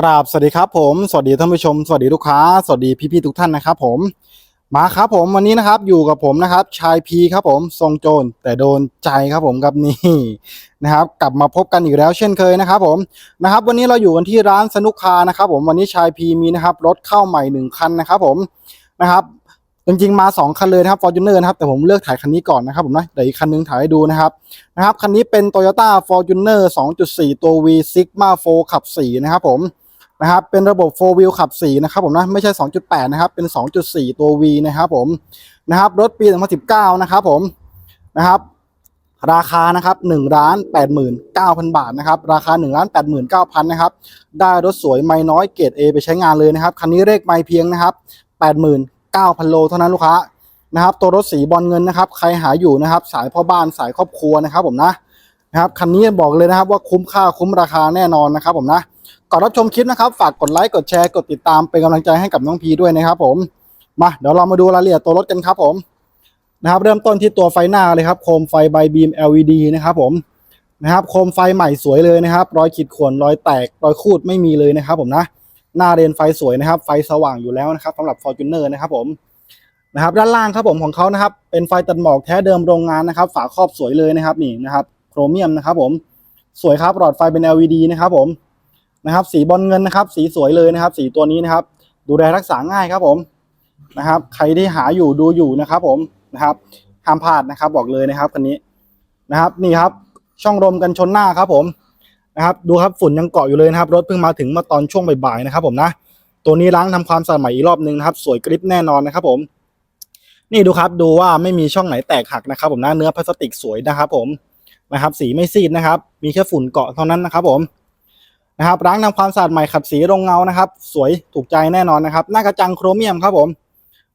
กราบสวัสดีครับผมสวัสดีท่านผู้ชมสวัสดีลูกค้าสวัสดีพี่ๆทุกท่านนะครับผมมาครับผมวันนี้นะครับอยู่กับผมนะครับชายพีครับผมทรงโจรแต่โดนใจครับผมกับนี่นะครับกลับมาพบกันอีกแล้วเช่นเคยนะครับผมนะครับวันนี้เราอยู่กันที่ร้านสนุกคานะครับผมวันนี้ชายพีมีนะครับรถเข้าใหม่หนึ่งคันนะครับผมนะครับจริงๆมาสองคันเลยนะครับฟอร์จูเนอร์นะครับแต่ผมเลือกถ่ายคันนี้ก่อนนะครับผมนะเดี๋ยวอีกคันนึงถ่ายให้ดูนะครับนะครับคันนี้เป็น Toyota Fortuner 2.4 ตัว V Sigma 4ขับ4นะครับผม นะครับเป็นระบบ 4 wheel ขับ4นะครับผมนะไม่ใช่ 2.8 นะครับ เป็น 2.4 ตัว V นะครับผมนะครับรถปี 2019 นะครับผมนะครับ ราคานะครับ1ล้าน89,000 บาทนะครับราคา1ล้าน89,000นะครับได้รถสวยไม่น้อยเกรด A ไปใช้งานเลยนะครับคันนี้เลขไม่เพียงนะครับ89,000 โลเท่านั้นลูกค้านะครับตัวรถสีบอลเงินนะครับ ใครหาอยู่นะครับ สายพ่อบ้านสายครอบครัวนะครับผมนะนะครับคันนี้บอกเลยนะครับว่าคุ้มค่าคุ้มราคาแน่นอนนะครับผมนะ ก่อนรับชมคลิปนะครับ ฝากกดไลค์กดแชร์กดติดตามเป็นกำลังใจให้กับน้องพีด้วยนะครับ ผมมาเดี๋ยวเรามาดูรายละเอียดตัวรถกันครับผมนะครับ เริ่มต้นที่ตัวไฟหน้าเลยครับโคมไฟไบบีม LED นะครับ ผมนะครับโคมไฟใหม่สวยเลยนะครับ รอยขีดข่วนรอยแตกรอยคูดไม่มีเลยนะครับ ผมนะหน้าเรนไฟสวยนะครับ ไฟสว่างอยู่แล้วนะครับสำหรับ Fortuner นะครับ ผมนะครับด้านล่างครับผมของเขานะครับ เป็นไฟตัดหมอกแท้เดิมโรงงานนะครับ ฝาครอบสวยเลยนะครับนี่นะครับ โครเมียมนะครับ ผมสวยครับหลอดไฟเป็น LED นะครับ ผม นะครับ สีบอลเงินนะครับ สีสวยเลยนะครับ สีตัวนี้นะครับ ดูแลรักษาง่ายครับผมนะครับ ใครที่หาอยู่ดูอยู่นะครับ ผมนะครับห้ามพลาดนะครับ บอกเลยนะครับคันนี้นะครับ นี่ครับ ช่องลมกันชนหน้าครับ ผมนะครับ ดูครับฝุ่นยังเกาะอยู่เลยนะครับ รถเพิ่งมาถึงมื่อตอนช่วงบ่ายๆนะครับ ผมนะตัวนี้ล้างทำความสะอาดใหม่อีกรอบนึงนะครับ สวยกริบแน่นอนนะครับ ผมนี่ดูครับดูว่าไม่มีช่องไหนแตกหักนะครับ ผมนะเนื้อพลาสติกสวยนะครับ ผมนะครับ สีไม่ซีดนะครับ มีแค่ฝุ่นเกาะเท่านั้นนะครับ ผม นะครับล้างทำความสะอาดใหม่ขัดสีรงเงานะครับ สวยถูกใจแน่นอนนะครับ หน้ากระจังโครเมียมครับผม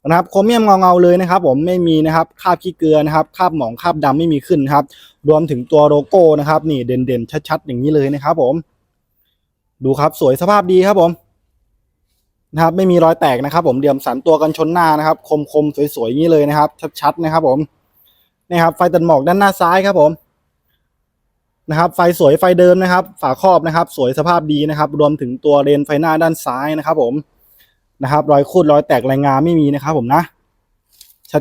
นะครับโครเมียมเงาเงาเลยนะครับ ผมไม่มีนะครับคราบขี้เกลือนะครับคราบหมองคราบดำไม่มีขึ้นนะครับ รวมถึงตัวโลโก้นะครับ นี่เด่นๆชัดๆอย่างนี้เลยนะครับ ผม ดูครับสวยสภาพดีครับผมนะครับ ไม่มีรอยแตกนะครับ ผมเดี่ยมสันตัวกันชนหน้านะครับ คมๆสวยๆอย่างนี้เลยนะครับ ชัดๆนะครับ ผมนี่ครับไฟตัดหมอกด้านหน้าซ้ายครับผม นะครับไฟสวยไฟเดิมนะครับ ฝาครอบนะครับ สวยสภาพดีนะครับ รวมถึงตัวเลนไฟหน้าด้านซ้ายนะครับ ผมนะครับ รอยคูดรอยแตกรายงานไม่มีนะครับ ผมนะ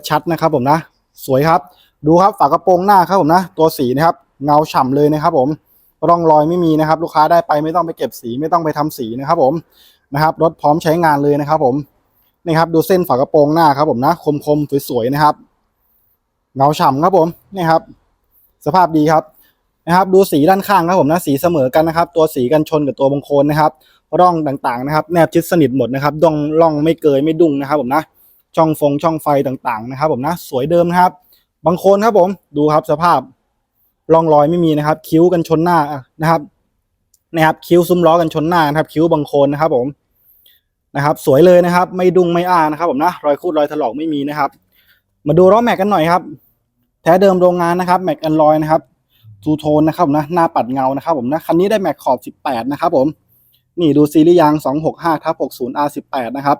ชัดๆนะครับ ผมนะ สวยครับ ดูครับฝากระโปรงหน้าครับผมนะ ตัวสีนะครับ เงาฉ่ำเลยนะครับ ผมร่องรอยไม่มีนะครับ ลูกค้าได้ไปไม่ต้องไปเก็บสีไม่ต้องไปทำสีนะครับ ผมนะครับรถพร้อมใช้งานเลยนะครับ ผมนี่ครับ ดูเส้นฝากระโปรงหน้าครับ ผมนะ คมๆสวยๆนะครับ เงาฉ่ำครับผมนี่ครับ สภาพดีครับ นะครับดูสีด้านข้างครับผมนะสีเสมอกันนะครับ ตัวสีกันชนกับตัวบังโคลนนะครับ ร่องต่างๆนะครับ แนบชิดสนิทหมดนะครับดองร่องไม่เกยไม่ดุ้งนะครับผมนะช่องฟงช่องไฟต่างๆนะครับ ผมนะสวยเดิมนะครับบางโคลนครับผมดูครับสภาพร่องรอยไม่มีนะครับ คิ้วกันชนหน้านะครับนะครับ คิ้วซุ้มล้อกันชนหน้านะครับ คิ้วบางโคลนนะครับ ผมนะครับ สวยเลยนะครับ ไม่ดุ้งไม่อ้านะครับ ผมนะรอยคูดรอยถลอกไม่มีนะครับ มาดูล้อแม็กกันหน่อยครับ แท้เดิมโรงงานนะครับแม็กอันลอยนะครับ ทูโทนนะครับนะหน้าปัดเงานะครับผมนะคันนี้ได้แม็กขอบ 18 นะครับผมนี่ดูซีรีส์ยาง 265ทับ60 R18 นะครับ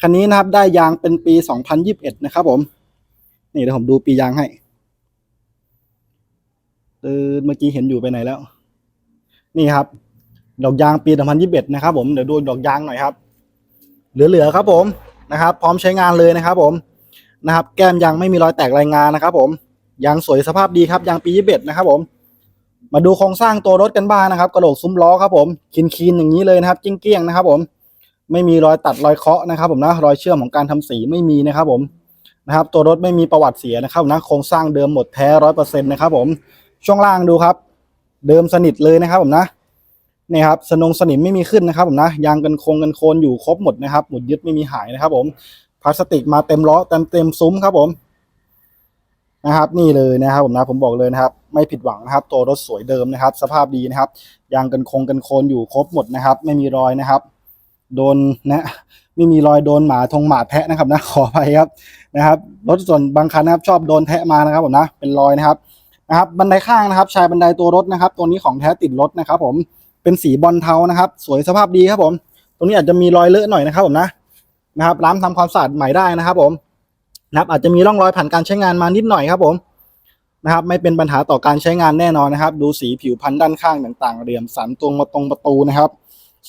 คันนี้นะครับได้ยางเป็นปี 2021 นะครับผม นี่เดี๋ยวผมดูปียางให้เออเมื่อกี้เห็นอยู่ไปไหนแล้ว นี่ครับ ดอกยางปี 2021 นะครับผมเดี๋ยวดูดอกยางหน่อยครับ เหลือๆครับผมนะครับ พร้อมใช้งานเลยนะครับผมนะครับ แก้มยางไม่มีรอยแตกรายงานนะครับผมยางสวยสภาพดีครับยางปี 21 นะครับผม มาดูโครงสร้างตัวรถกันบ้างนะครับกระโหลกซุ้มล้อครับผมคินคีนๆอย่างนี้เลยนะครับจิ้งเกี้ยงนะครับ ผม ไม่มีรอยตัดรอยเคาะนะครับ ผมนะรอยเชื่อมของการทำสีไม่มีนะครับ ผมนะครับ ตัวรถไม่มีประวัติเสียนะครับนะโครงสร้างเดิมหมดแท้ร้อยเปอร์เซ็นต์นะครับ ผมช่วงล่างดูครับ เดิมสนิทเลยนะครับผมนะนี่ครับสนงสนิมไม่มีขึ้นนะครับ ผมนะยางกันโครงกันโคนอยู่ครบหมดนะครับหมุดยึดไม่มีหายนะครับ ผมพลาสติกมาเต็มล้อเต็มเต็มซุ้มครับผม นะครับ นี่เลยนะครับผมนะผมบอกเลยนะครับ ไม่ผิดหวังนะครับ ตัวรถสวยเดิมนะครับ สภาพดีนะครับยางกันคงกันโคนอยู่ครบหมดนะครับ ไม่มีรอยนะครับ โดนนะไม่มีรอยโดนหมาทงหมาแทะนะครับนะขอไปครับนะครับรถส่วนบางคันนะครับ ชอบโดนแทะมานะครับผมนะเป็นรอยนะครับนะครับบันไดข้างนะครับ ชายบันไดตัวรถนะครับ ตัวนี้ของแท้ติดรถนะครับ ผมเป็นสีบอลเทานะครับ สวยสภาพดีครับผม ตรงนี้อาจจะมีรอยเลอะหน่อยนะครับผมนะนะครับล้างทำความสะอาดใหม่ได้นะครับผม นะครับอาจจะมีร่องรอยผ่านการใช้งานมานิดหน่อยครับผมนะครับไม่เป็นปัญหาต่อการใช้งานแน่นอนนะครับ ดูสีผิวพันธุ์ด้านข้างต่างๆเหลี่ยมสันตรงมาตรงประตูนะครับ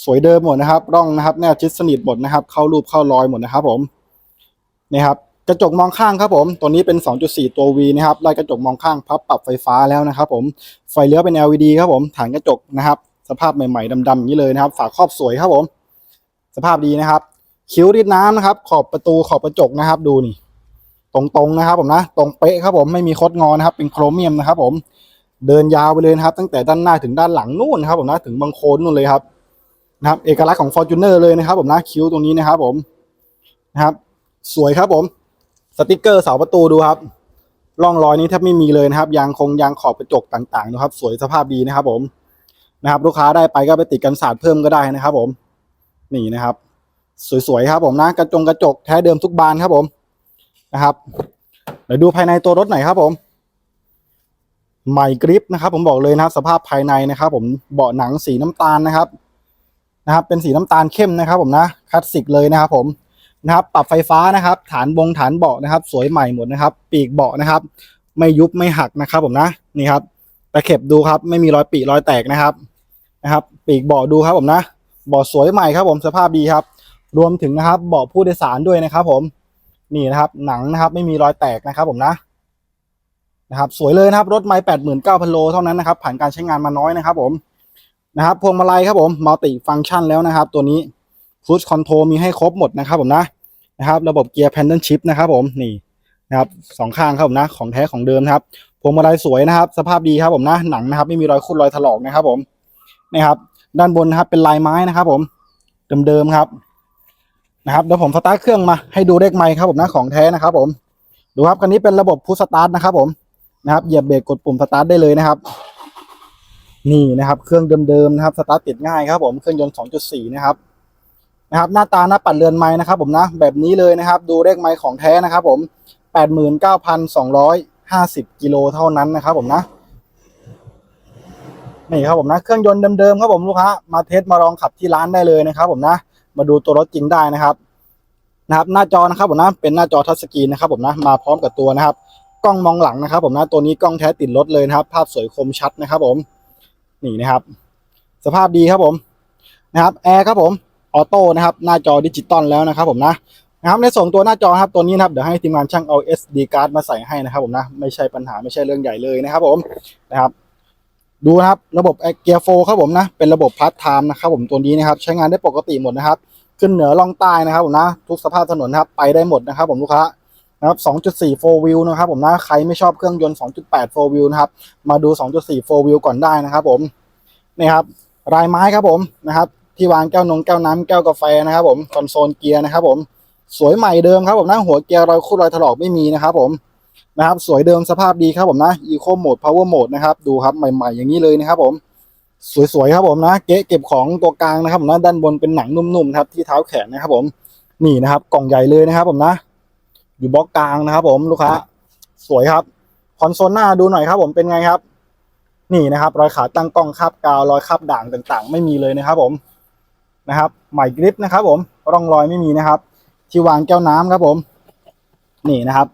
สวยเดิมหมดนะครับ ร่องนะครับแนวชิดสนิทหมดนะครับ เข้ารูปเข้ารอยหมดนะครับผมนี่ครับกระจกมองข้างครับผมตัวนี้เป็น 2.4 ตัว V นะครับไล่กระจกมองข้างพับปรับไฟฟ้าแล้วนะครับ ผมไฟเลี้ยวเป็น LED ครับผมฐานกระจกนะครับ สภาพใหม่ๆดำๆอย่างนี้เลยนะครับ ฝาครอบสวยครับผม สภาพดีนะครับ คิ้วริดน้ำนะครับ ขอบประตูขอบกระจกนะครับ ดูนี่ ตรงๆนะครับผมนะตรงเป๊ะครับผมไม่มีคดงอนะครับ เป็นโครเมียมนะครับ ผมเดินยาวไปเลยนะครับ ตั้งแต่ด้านหน้าถึงด้านหลังนู่นนะครับผมนะถึงบางโคนนู่นเลยครับนะครับเอกลักษณ์ของ Fortuner เลยนะครับ ผมนะคิ้วตรงนี้นะครับ ผมนะครับ สวยครับผมสติกเกอร์เสาประตูดูครับร่องรอยนี้แทบไม่มีเลยนะครับ ยางคงยางขอบกระจกต่างๆนะครับ สวยสภาพดีนะครับ ผมนะครับ ลูกค้าได้ไปก็ไปติดกันศาสตร์เพิ่มก็ได้นะครับ ผมนี่นะครับ สวยๆครับผมนะ กระจงกระจกแท้เดิมทุกบานครับผม นะครับเดี๋ยวดูภายในตัวรถหน่อยครับ ผม ใหม่กริปนะครับ ผมบอกเลยนะครับ สภาพภายในนะครับ ผมเบาะหนังสีน้ำตาลนะครับ นะครับ เป็นสีน้ำตาลเข้มนะครับ ผมนะคลาสสิกเลยนะครับ ผมนะครับ ปรับไฟฟ้านะครับ ฐานบงฐานเบาะนะครับ สวยใหม่หมดนะครับ ปีกเบาะนะครับ ไม่ยุบไม่หักนะครับ ผมนะนี่ครับตะเข็บดูครับ ไม่มีรอยปีรอยแตกนะครับนะครับ ปีกเบาะดูครับผมนะเบาะสวยใหม่ครับ ผมสภาพดีครับ รวมถึงนะครับเบาะผู้โดยสารด้วยนะครับ ผม นี่นะครับหนังนะครับไม่มีรอยแตกนะครับ ผมนะนะครับสวยเลยนะครับรถไม่แปดหมื่นเก้าพันโลเท่านั้นนะครับ ผ่านการใช้งานมาน้อยนะครับ ผมนะครับพวงมาลัยครับผมมัลติฟังก์ชันแล้วนะครับ ตัวนี้ฟูดคอนโทรมีให้ครบหมดนะครับ ผมนะนะครับ ระบบเกียร์แพนเดิลชิพนะครับ ผมนี่นะครับสองข้างครับผมนะ ของแท้ของเดิมครับพวงมาลัยสวยนะครับ สภาพดีครับผมนะหนังนะครับ ไม่มีรอยคุดรอยถลอกนะครับ ผมนะครับ ด้านบนนะครับเป็นลายไม้นะครับ ผมเดิมๆครับ นะครับเดี๋ยวผมสตาร์ทเครื่องมาให้ดูเลขไมค์ครับผมนะของแท้นะครับผมดูครับคันนี้เป็นระบบพุสตาร์ทนะครับผมนะครับเหยียบเบรกกดปุ่มสตาร์ทได้เลยนะครับ นี่นะครับ เครื่องเดิมๆนะครับสตาร์ทติดง่ายครับผมเครื่องยนต์2.4นะครับนะครับหน้าตาหน้าปัดเรือนไม้นะครับผมนะแบบนี้เลยนะครับ ดูเลขไม้ของแท้นะครับ ผม 89,250กิโลเท่านั้นนะครับ ผมนะนี่ครับผมนะเครื่องยนต์เดิมๆครับผมลูกค้ามาเทสมาลองขับที่ร้านได้เลยนะครับ ผมนะ มาดูตัวรถจริงได้นะครับนะครับ หน้าจอนะครับผมนะเป็นหน้าจอทัชสกรีนนะครับผมนะมาพร้อมกับตัวนะครับ กล้องมองหลังนะครับ ผมนะตัวนี้กล้องแท้ติดรถเลยนะครับ ภาพสวยคมชัดนะครับ ผมนี่นะครับ สภาพดีครับผมนะครับแอร์ครับผมออโต้นะครับ หน้าจอดิจิตอลแล้วนะครับ ผมนะนะครับในส่วนตัวหน้าจอครับตัวนี้นะครับเดี๋ยวให้ทีมงานช่างเอา SD card มาใส่ให้นะครับ ผมนะไม่ใช่ปัญหาไม่ใช่เรื่องใหญ่เลยนะครับ ผมนะครับ ดูนะครับระบบเกียร์โฟครับผมนะเป็นระบบพาร์ทไทม์นะครับผมตัวนี้นะครับใช้งานได้ปกติหมดนะครับ ขึ้นเหนือล่องใต้นะครับผมนะทุกสภาพถนนนะครับไปได้หมดนะครับผมลูกค้านะครับ 2.4 4 wheel นะครับผมนะใครไม่ชอบเครื่องยนต์ 2.8 4 wheel นะครับมาดู 2.4 4 wheel ก่อนได้นะครับผมนี่ครับรายไม้ครับผมนะครับที่วางแก้วนงแก้วน้ำแก้วกาแฟนะครับผมคอนโซลเกียร์นะครับผมสวยใหม่เดิมครับผมนะหัวเกียร์รอยคูดรอยถลอกไม่มีนะครับผม นะครับ สวยเดิมสภาพดีครับผมนะ Eco Mode Power Mode นะครับ ดูครับใหม่ๆอย่างนี้เลยนะครับผมสวยๆครับผมนะ เก๊ะเก็บของตัวกลางนะครับผมนะด้านบนเป็นหนังนุ่มๆนะครับที่เท้าแขนนะครับผมนี่นะครับ กล่องใหญ่เลยนะครับผมนะ อยู่บล็อกกลางนะครับผมลูกค้าสวยครับคอนโซลหน้าดูหน่อยครับผมเป็นไงครับ นี่นะครับ รอยขาตั้งกล้องคาบกาวรอยคาบด่างต่างๆ ไม่มีเลยนะครับผมนะครับใหม่กริปนะครับผมร่องรอยไม่มีนะครับ ที่วางแก้วน้ำครับผม นี่นะครับ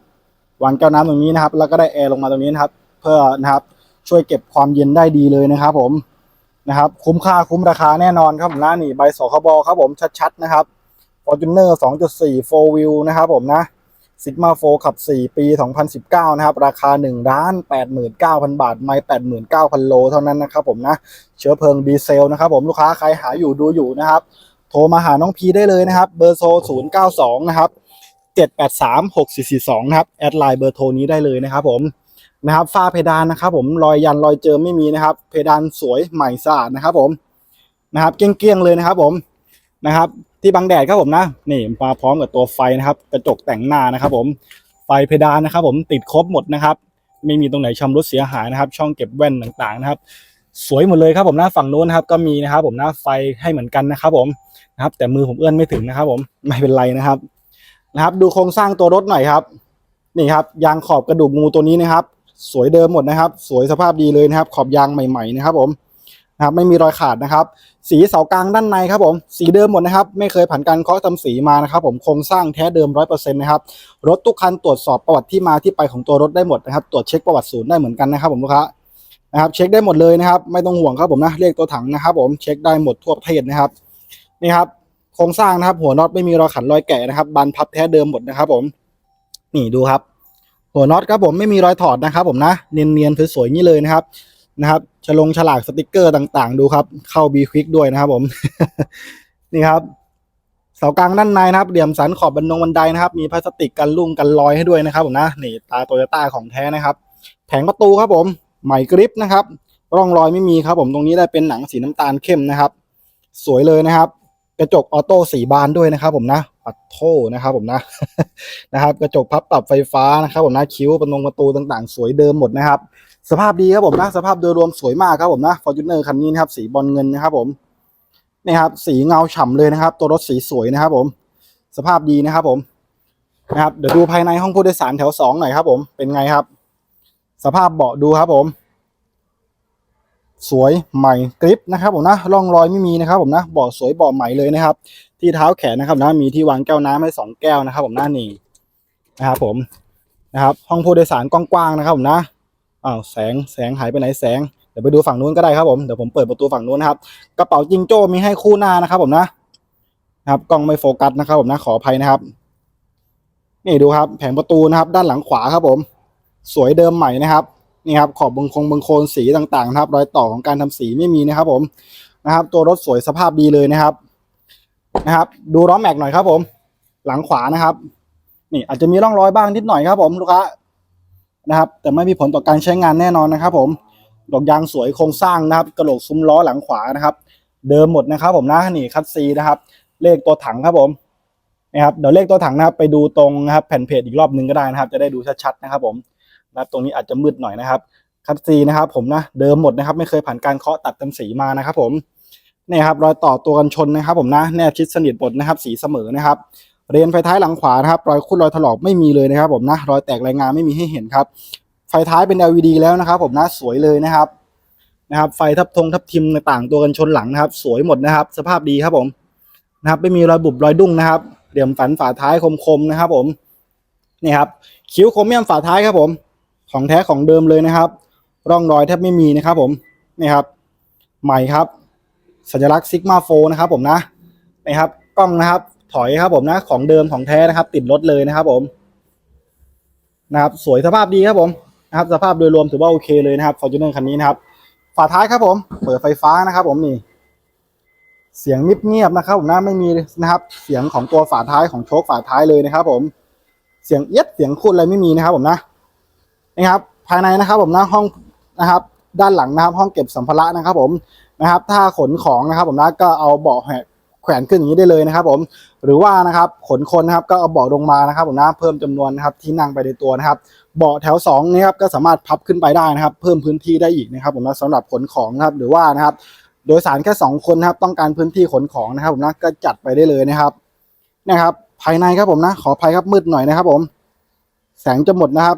วางแก้วน้ำตรงนี้นะครับ แล้วก็ได้แอร์ลงมาตรงนี้นะครับ เพื่อนะครับช่วยเก็บความเย็นได้ดีเลยนะครับ ผมนะครับ คุ้มค่าคุ้มราคาแน่นอนครับผมนะนี่ใบสคบครับผมชัดๆนะครับ Fortuner 2.4 4 wheel นะครับผมนะ Sigma 4ขับ 4 ปี 2019 นะครับ ราคา1ล้าน89,000 บาท ไม่ 89,000 โลเท่านั้นนะครับผมนะ เชื้อเพลิงดีเซลนะครับผมลูกค้าใครหาอยู่ดูอยู่นะครับ โทรมาหาน้องพีได้เลยนะครับ เบอร์โทร092 นะครับ 783 6442นะครับแอดไลน์เบอร์โทรนี้ได้เลยนะครับผมนะครับฝ้าเพดานนะครับผมรอยยันรอยเจิมไม่มีนะครับ เพดานสวยใหม่สะอาดนะครับผมนะครับเกลี้ยงๆเลยนะครับผมนะครับ ที่บังแดดครับผมนะนี่มาพร้อมกับตัวไฟนะครับกระจกแต่งหน้านะครับผมไฟเพดานนะครับ ผมติดครบหมดนะครับ ไม่มีตรงไหนชำรุดเสียหายนะครับ ช่องเก็บแว่นต่างๆนะครับ สวยหมดเลยครับผมหน้าฝั่งโน้นนะครับ ก็มีนะครับ ผมหน้าไฟให้เหมือนกันนะครับ ผมนะครับ แต่มือผมเอื้อนไม่ถึงนะครับ ผมไม่เป็นไรนะครับ นะครับ ดูโครงสร้างตัวรถหน่อยครับ นี่ครับ ยางขอบกระดูกงูตัวนี้นะครับ สวยเดิมหมดนะครับ สวยสภาพดีเลยนะครับ ขอบยางใหม่ ๆ นะครับ ผมนะครับไม่มีรอยขาดนะครับ สีเสากลางด้านในครับผม สีเดิมหมดนะครับ ไม่เคยผ่านการเคาะทำสีมานะครับ ผมโครงสร้างแท้เดิมร้อยเปอร์เซ็นต์นะครับ รถทุกคันตรวจสอบประวัติที่มาที่ไปของตัวรถได้หมดนะครับ ตรวจเช็คประวัติศูนย์ได้เหมือนกันนะครับ ผมลูกค้านะครับ เช็คได้หมดเลยนะครับ ไม่ต้องห่วงครับผมนะเลขตัวถังนะครับ ผมเช็คได้หมดทั่วประเทศนะครับนี่ครับ โครงสร้างนะครับ หัวน็อตไม่มีรอยขันรอยแกะนะครับบานพับแท้เดิมหมดนะครับ ผม นี่ดูครับ หัวน็อตครับผมไม่มีรอยถอดนะครับ ผมนะเนียนๆสวยๆนี้เลยนะครับนะครับฉลงฉลากสติกเกอร์ต่างๆ ดูครับ เข้าบีควิกด้วยนะครับ ผม นี่ครับเสากลางด้านในนะครับเหลี่ยมสันขอบบันนงบันไดนะครับ มีพลาสติกกันลุ่มกันรอยให้ด้วยนะครับ ผมนะนี่ตาโตโยต้าของแท้นะครับ แผงประตูครับผมใหม่กริปนะครับ ร่องรอยไม่มีครับ ผมตรงนี้ได้เป็นหนังสีน้ำตาลเข้มนะครับ สวยเลยนะครับ กระจกออโต้สีบานด้วยนะครับผมนะปัดโทนะครับผมนะนะครับ กระจกพับปรับไฟฟ้านะครับผมนะคิ้วประตงประตูต่างๆ สวยเดิมหมดนะครับ สภาพดีครับผมนะสภาพโดยรวมสวยมากครับผมนะฟอร์จูเนอร์คันนี้นะครับสีบอลเงินนะครับผมนี่ครับสีเงาฉ่ำเลยนะครับ ตัวรถสีสวยนะครับ ผม สภาพดีนะครับผมนะครับเดี๋ยวดูภายในห้องผู้โดยสารแถวสองหน่อยครับผมเป็นไงครับ สภาพเบาะดูครับผม สวยใหม่กริปนะครับผมนะร่องรอยไม่มีนะครับผมนะบาะสวยบาะใหม่เลยนะครับ ที่เท้าแขนนะครับนะมีที่วางแก้วน้ำให้สองแก้วนะครับ ผมหน้านี่นะครับผมนะครับห้องผู้โดยสารกว้างๆนะครับผมนะอ้าวแสงแสงหายไปไหนแสงเดี๋ยวไปดูฝั่งนู้นก็ได้ครับผมเดี๋ยวผมเปิดประตูฝั่งนู้นนะครับกระเป๋าจิงโจ้มีให้คู่หน้านะครับผมนะนะครับกล้องไม่โฟกัสนะครับผมนะขออภัยนะครับ นี่ดูครับ แผงประตูนะครับ ด้านหลังขวาครับผม สวยเดิมใหม่นะครับ นี่ครับขอบบงคงบงโคนสีต่างๆนะครับ รอยต่อของการทำสีไม่มีนะครับผมนะครับ ตัวรถสวยสภาพดีเลยนะครับนะครับ ดูล้อแม็กหน่อยครับผม หลังขวานะครับ นี่อาจจะมีร่องรอยบ้างนิดหน่อยครับผมลูกค้านะครับ แต่ไม่มีผลต่อการใช้งานแน่นอนนะครับ ผมดอกยางสวยโครงสร้างนะครับ กระโหลกซุ้มล้อหลังขวานะครับ เดิมหมดนะครับ ผมนะนี่คัดซีนะครับ เลขตัวถังครับผมนะครับเดี๋ยวเลขตัวถังนะครับ ไปดูตรงนะครับแผ่นเพจอีกรอบหนึ่งก็ได้นะครับ จะได้ดูชัดๆนะครับผม นะครับตรงนี้อาจจะมืดหน่อยนะครับคัดซีนะครับผมนะเดิมหมดนะครับไม่เคยผ่านการเคาะตัดทำสีมานะครับผมนี่ครับรอยต่อตัวกันชนนะครับ ผมนะแน่ชิดสนิทหมดนะครับ สีเสมอนะครับเรียนไฟท้ายหลังขวานะครับรอยคุดรอยถลอกไม่มีเลยนะครับ ผมนะรอยแตกรายงานไม่มีให้เห็นครับไฟท้ายเป็น LED แล้วนะครับ ผมนะสวยเลยนะครับนะครับ ไฟทับทงทับทิมต่างตัวกันชนหลังนะครับ สวยหมดนะครับ สภาพดีครับผมนะครับ ไม่มีรอยบุบรอยดุ้งนะครับเหลี่ยมฝันฝาท้ายคมๆนะครับ ผมนี่ครับคิ้วครเมี่ยมฝาท้ายครับผม ของแท้ของเดิมเลยนะครับ ร่องรอยแทบไม่มีนะครับผมนี่ครับ ใหม่ครับ สัญลักษณ์ซิกมาโฟนะครับผมนะนี่ครับกล้องนะครับ ถอยครับผมนะ ของเดิมของแท้นะครับ ติดรถเลยนะครับผมนะครับ สวยสภาพดีครับผมนะครับ สภาพโดยรวมถือว่าโอเคเลยนะครับฟอร์จูเนอร์คันนี้นะครับ ฝาท้ายครับผม เปิดไฟฟ้านะครับผมนี่ เสียงเงียบๆนะครับผมนะไม่มีนะครับ เสียงของตัวฝาท้ายของโชคฝาท้ายเลยนะครับ ผม เสียงเอียดเสียงคูดอะไรไม่มีนะครับผมนะ นะครับ ภายในนะครับผมนะห้องนะครับ ด้านหลังนะครับ ห้องเก็บสัมภาระนะครับผมนะครับ ถ้าขนของนะครับผมนะก็เอาเบาะแขวนขึ้นอย่างนี้ได้เลยนะครับ ผมหรือว่านะครับขนคนนะครับก็เอาเบาะลงมานะครับผมนะเพิ่มจำนวนนะครับที่นั่งไปในตัวนะครับ เบาะแถวสองนี้ครับก็สามารถพับขึ้นไปได้นะครับ เพิ่มพื้นที่ได้อีกนะครับ ผมนะสำหรับขนของนะครับหรือว่านะครับ โดยสารแค่สองคนนะครับ ต้องการพื้นที่ขนของนะครับ ผมนะก็จัดไปได้เลยนะครับนะครับ ภายในครับผมนะ ขออภัยครับมืดหน่อยนะครับ ผม แสงจะหมดนะครับ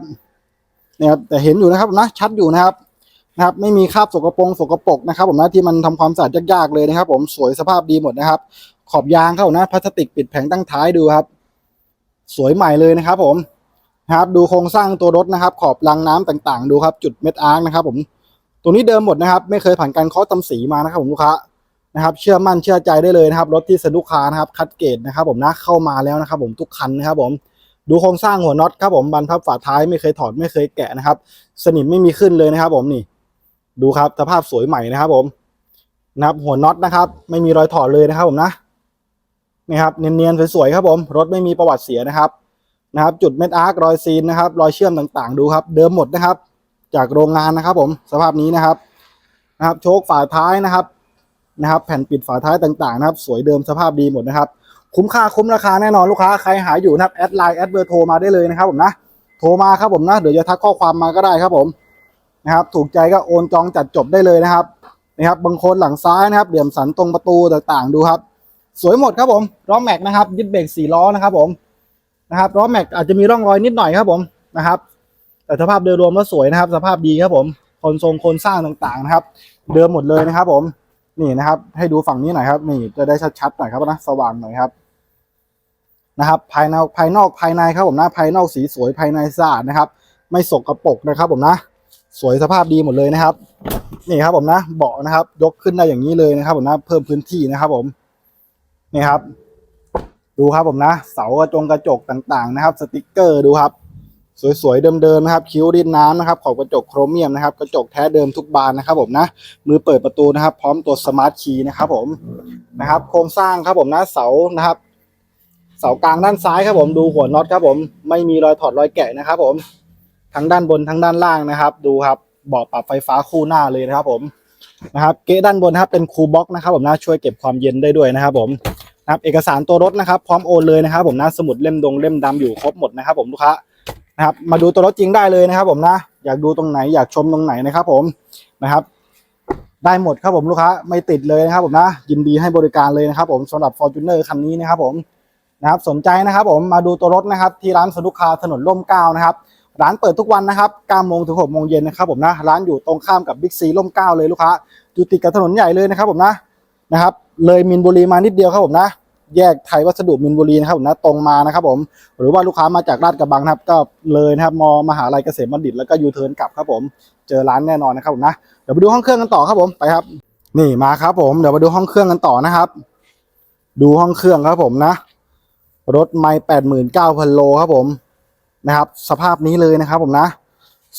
นะครับแต่เห็นอยู่นะครับนะชัดอยู่นะครับนะครับ ไม่มีคราบสกปรกสกปรกนะครับ ผมนะที่มันทำความสะอาดยากๆเลยนะครับ ผมสวยสภาพดีหมดนะครับ ขอบยางเข้านะพลาสติกปิดแผงตั้งท้ายดูครับ สวยใหม่เลยนะครับ ผมนะครับดูโครงสร้างตัวรถนะครับ ขอบรางน้ำต่างๆ ดูครับ จุดเม็ดอาร์คนะครับ ผมตัวนี้เดิมหมดนะครับ ไม่เคยผ่านการเคาะตำสีมานะครับ ผมลูกค้านะครับ เชื่อมั่นเชื่อใจได้เลยนะครับ รถที่สะดุกค้านะครับ คัดเกรดนะครับ ผมนะเข้ามาแล้วนะครับ ผมทุกคันนะครับ ผม ดูโครงสร้างหัวน็อตครับผมบันพับฝาท้ายไม่เคยถอดไม่เคยแกะนะครับ สนิมไม่มีขึ้นเลยนะครับ ผมนี่ ดูครับสภาพสวยใหม่นะครับ ผมนะครับหัวน็อตนะครับ ไม่มีรอยถอดเลยนะครับ ผมนะนี่ครับเนียนๆสวยๆครับผมรถไม่มีประวัติเสียนะครับนะครับ จุดเม็ดอาร์ครอยซีนนะครับ รอยเชื่อมต่างๆ ดูครับ เดิมหมดนะครับ จากโรงงานนะครับ ผมสภาพนี้นะครับนะครับ โชคฝาท้ายนะครับนะครับ แผ่นปิดฝาท้ายต่างๆ นะครับ สวยเดิมสภาพดีหมดนะครับ คุ้มค่าคุ้มราคาแน่นอนลูกค้าใครหาอยู่นะครับแอดไลน์แอดเบอร์โทรมาได้เลยนะครับผมนะโทรมาครับผมนะเดี๋ยวจะทักข้อความมาก็ได้ครับผมนะครับ ถูกใจก็โอนจองจัดจบได้เลยนะครับนะครับบางคนหลังซ้ายนะครับเหลี่ยมสันตรงประตูต่างๆ ดูครับ สวยหมดครับผมล้อแม็กนะครับยึดเบรกสี่ล้อนะครับผมนะครับล้อแม็กอาจจะมีร่องรอยนิดหน่อยครับผมนะครับแต่สภาพโดยรวมก็สวยนะครับ สภาพดีครับผมครงทรงโครงสร้างต่างๆนะครับ เดิมหมดเลยนะครับผม นี่นะครับ ให้ดูฝั่งนี้หน่อยครับ นี่จะได้ชัดๆหน่อยครับนะสว่างหน่อยครับนะครับ ภายในภายนอกภายในครับผมนะภายนอกสีสวยภายในสะอาดนะครับ ไม่สกรปรกนะครับผมนะ สวยสภาพดีหมดเลยนะครับ นี่ครับผมนะเบาะนะครับ ยกขึ้นได้อย่างนี้เลยนะครับ ผมนะเพิ่มพื้นที่นะครับ ผมนี่ครับ ดูครับผมนะ เสากระจงกระจกต่างๆ นะครับ สติกเกอร์ดูครับ สวยๆเดิมๆนะครับคิ้วริดน้ำนะครับขอบกระจกโครเมียมนะครับกระจกแท้เดิมทุกบานนะครับผมนะมือเปิดประตูนะครับ พร้อมตัวสมาร์ทคีย์นะครับผมนะครับ โครงสร้างครับผมนะเสานะครับ เสากลางด้านซ้ายครับผมดูหัวน็อตครับผมไม่มีรอยถอดรอยแกะนะครับ ผมทั้งด้านบนทั้งด้านล่างนะครับ ดูครับเบาะปรับไฟฟ้าคู่หน้าเลยนะครับ ผมนะครับ เกะด้านบนนะครับเป็นคูลบ็อกนะครับ ผมนะช่วยเก็บความเย็นได้ด้วยนะครับ ผมนะครับเอกสารตัวรถนะครับ พร้อมโอนเลยนะครับ ผมนะสมุดเล่มดงเล่มดำอยู่ครบหมดนะครับ ผมลูกค้า นะครับ มาดูตัวรถจริงได้เลยนะครับ ผมนะ อยากดูตรงไหนอยากชมตรงไหนนะครับ ผมนะครับ ได้หมดครับผมลูกค้าไม่ติดเลยนะครับ ผมนะยินดีให้บริการเลยนะครับ ผมสำหรับ Fortuner คันนี้นะครับ ผมนะครับ สนใจนะครับ ผมมาดูตัวรถนะครับ ที่ร้านสนุกคาถนนร่มเกล้านะครับร้านเปิดทุกวันนะครับ9โมงถึง6โมงเย็นนะครับผมนะ ร้านอยู่ตรงข้ามกับบิ๊กซีร่มเกล้าเลยลูกค้าอยู่ติดกับถนนใหญ่เลยนะครับผมนะ นะครับ เลยมินบุรีมานิดเดียวครับผมนะ แยกไทยวัสดุมินบุรีนะครับผมนะตรงมานะครับผมหรือว่าลูกค้ามาจากลาดกระบังครับก็เลยนะครับมมหาลัยเกษมบัณฑิตแล้วก็ยูเทิร์นกลับครับผมเจอร้านแน่นอนนะครับผมนะเดี๋ยวไปดูห้องเครื่องกันต่อครับผมไปครับ นี่มาครับผมเดี๋ยวมาดูห้องเครื่องกันต่อนะครับ ดูห้องเครื่องครับผมนะ รถไม่แปดหมื่นเก้าพันโลครับผมนะครับ สภาพนี้เลยนะครับผมนะ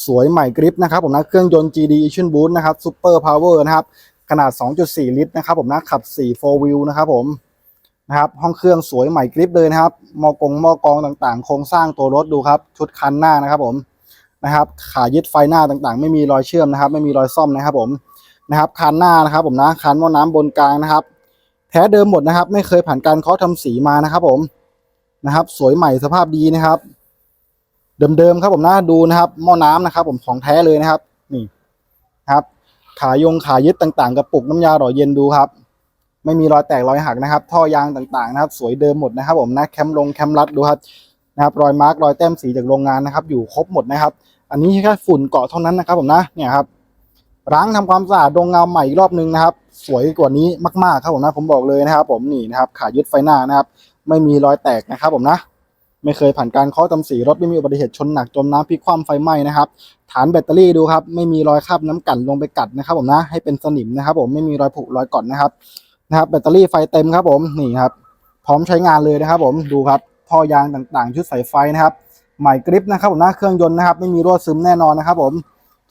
สวยใหม่กริปนะครับผมนะเครื่องยนต์ GD Engine Boost นะครับ Super Power นะครับขนาด 2.4 ลิตรนะครับผมนะขับ4 4 wheel นะครับผม นะครับห้องเครื่องสวยใหม่กริปเลยนะครับมอกงมอกองต่างๆ โครงสร้างตัวรถดูครับชุดคันหน้านะครับผมนะครับขายึดไฟหน้าต่างๆ ไม่มีรอยเชื่อมนะครับ ไม่มีรอยซ่อมนะครับผมนะครับคันหน้านะครับผมนะคันหม้อน้ำบนกลางนะครับ แท้เดิมหมดนะครับ ไม่เคยผ่านการเคาะทำสีมานะครับผมนะครับ สวยใหม่สภาพดีนะครับ เดิมๆครับผมนะดูนะครับหม้อน้ำนะครับ ผมของแท้เลยนะครับ นี่ครับ ขายงขายึดต่างๆ กระปุกน้ำยาหล่อเย็นดูครับ ไม่มีรอยแตกรอยหักนะครับ ท่อยางต่างๆนะครับ สวยเดิมหมดนะครับ ผมนะแคมลงแคมรัดดูครับนะครับรอยมาร์กรอยแต้มสีจากโรงงานนะครับ อยู่ครบหมดนะครับ อันนี้แค่ฝุ่นเกาะเท่านั้นนะครับ ผมนะเนี่ยครับล้างทำความสะอาดโรงเงาใหม่อีกรอบนึงนะครับ สวยกว่านี้มากๆครับผมนะผมบอกเลยนะครับ ผมนี่นะครับขายึดไฟหน้านะครับ ไม่มีรอยแตกนะครับ ผมนะ ไม่เคยผ่านการเคาะทำสีรถไม่มีอุบัติเหตุชนหนักจมน้ำพลิกคว่ำไฟไหม้นะครับฐานแบตเตอรี่ดูครับ ไม่มีรอยคราบน้ำกลั่นลงไปกัดนะครับ ผมนะให้เป็นสนิมนะครับ ผมไม่มีรอยผุรอยก่อนนะครับ นะครับแบตเตอรี่ไฟเต็มครับผมนี่ครับ พร้อมใช้งานเลยนะครับผมดูครับท่อยางต่างๆ ชุดสายไฟนะครับใหม่กริปนะครับผมนะเครื่องยนต์นะครับ ไม่มีรั่วซึมแน่นอนนะครับ ผม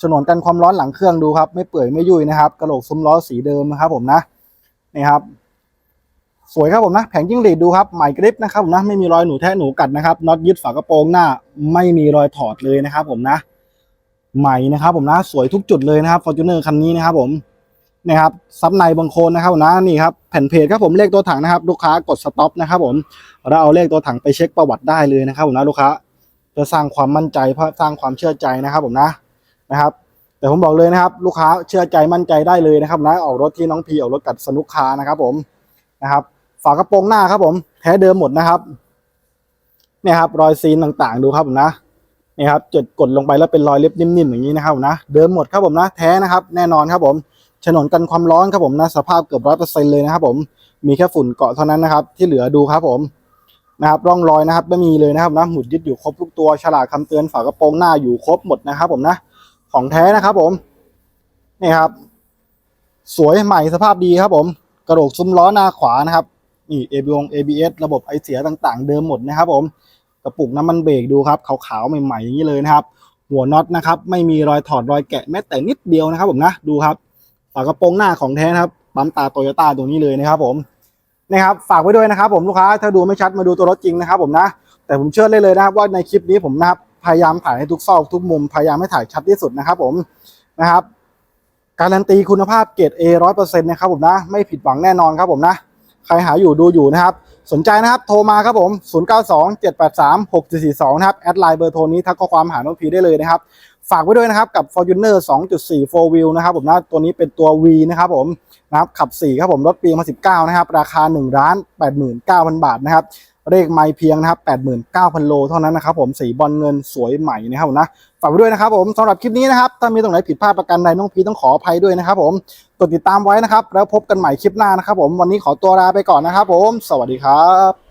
ฉนวนกันความร้อนหลังเครื่องดูครับ ไม่เปื่อยไม่ยุ่ยนะครับกระโหลกซุ้มล้อสีเดิมนะครับ ผมนะนี่ครับ สวยครับผมนะแผงจิ้งหรีดดูครับใหม่กริปนะครับผมนะไม่มีรอยหนูแทะหนูกัดนะครับน็อตยึดฝากระโปรงหน้า ไม่มีรอยถอดเลยนะครับ ผมนะ ใหม่นะครับ ผมนะ สวยทุกจุดเลยนะครับ Fortuner คันนี้นะครับ ผม นะครับซับในบางโคนนะครับนะนี่ครับแผ่นเพจครับผมเลขตัวถังนะครับ ลูกค้ากดสต็อปนะครับผมเราเอาเลขตัวถังไปเช็คประวัติได้เลยนะครับผมนะลูกค้าเพื่อสร้างความมั่นใจเพื่อสร้างความเชื่อใจนะครับผมนะนะครับ แต่ผมบอกเลยนะครับ ลูกค้าเชื่อใจมั่นใจได้เลยนะครับนะออกรถที่น้องพีออกรถกัดสนุกคานะครับผมนะครับ ฝากระโปรงหน้าครับผมแท้เดิมหมดนะครับเนี่ยครับรอยซีนต่างๆ ดูครับผมนะนี่ครับจดกดลงไปแล้วเป็นรอยเล็บนิ่มๆอย่างนี้นะครับนะเดิมหมดครับผมนะ แท้นะครับ แน่นอนครับผม ฉนวนกันความร้อนครับผมนะสภาพเกือบร้อยเปอร์เซ็นเลยนะครับ ผมมีแค่ฝุ่นเกาะเท่านั้นนะครับ ที่เหลือดูครับผมนะครับร่องรอยนะครับไม่มีเลยนะครับนะหมุดยึดอยู่ครบทุกตัวฉลากคำเตือนฝากระโปรงหน้าอยู่ครบหมดนะครับ ผมนะ ของแท้นะครับ ผมนี่ครับ สวยใหม่สภาพดีครับ ผม กระโหลกซุ้มล้อหน้าขวานะครับนี่ ABS ABS ระบบไอเสียต่างๆ เดิมหมดนะครับ ผมกระปุกน้ำมันเบรกดูครับขาวๆใหม่ๆอย่างนี้เลยนะครับ หัวน็อตนะครับ ไม่มีรอยถอดรอยแกะแม้แต่นิดเดียวนะครับ ผมนะดูครับ ฝากระโปรงหน้าของแท้นะครับปั๊มตาโตโยต้าตรงนี้เลยนะครับผมนะครับฝากไว้ด้วยนะครับ ผมลูกค้าถ้าดูไม่ชัดมาดูตัวรถจริงนะครับผมนะแต่ผมเชื่อเลยเลยนะครับว่าในคลิปนี้ผมนะครับพยายามถ่ายให้ทุกซอกทุกมุมพยายามให้ถ่ายชัดที่สุดนะครับผมนะครับ การันตีคุณภาพเกรด A ร้อยเปอร์เซ็นต์นะครับผมนะ ไม่ผิดหวังแน่นอนครับผมนะ ใครหาอยู่ดูอยู่นะครับ สนใจนะครับโทรมาครับผม 0 9 2 7 8 3 6 4 4 2 นะครับ แอดไลน์เบอร์โทรนี้ทักข้อความหาน้องพีได้เลยนะครับ ฝากไว้ด้วยนะครับกับ Fortuner 2.4 4 wheel นะครับผมนะตัวนี้เป็นตัว V นะครับผมนะครับขับ 4 ครับผมรถปีมา19 นะครับ ราคา1ล้าน89,000 บาทนะครับเลขไม่เพียงนะครับ89,000 โลเท่านั้นนะครับผมสีบอลเงินสวยใหม่นะครับผมนะฝากไว้ด้วยนะครับผมสำหรับคลิปนี้นะครับ ถ้ามีตรงไหนผิดพลาดประการใดน้องพีต้องขออภัยด้วยนะครับผมกดติดตามไว้นะครับ แล้วพบกันใหม่คลิปหน้านะครับผมวันนี้ขอตัวลาไปก่อนนะครับผม สวัสดีครับ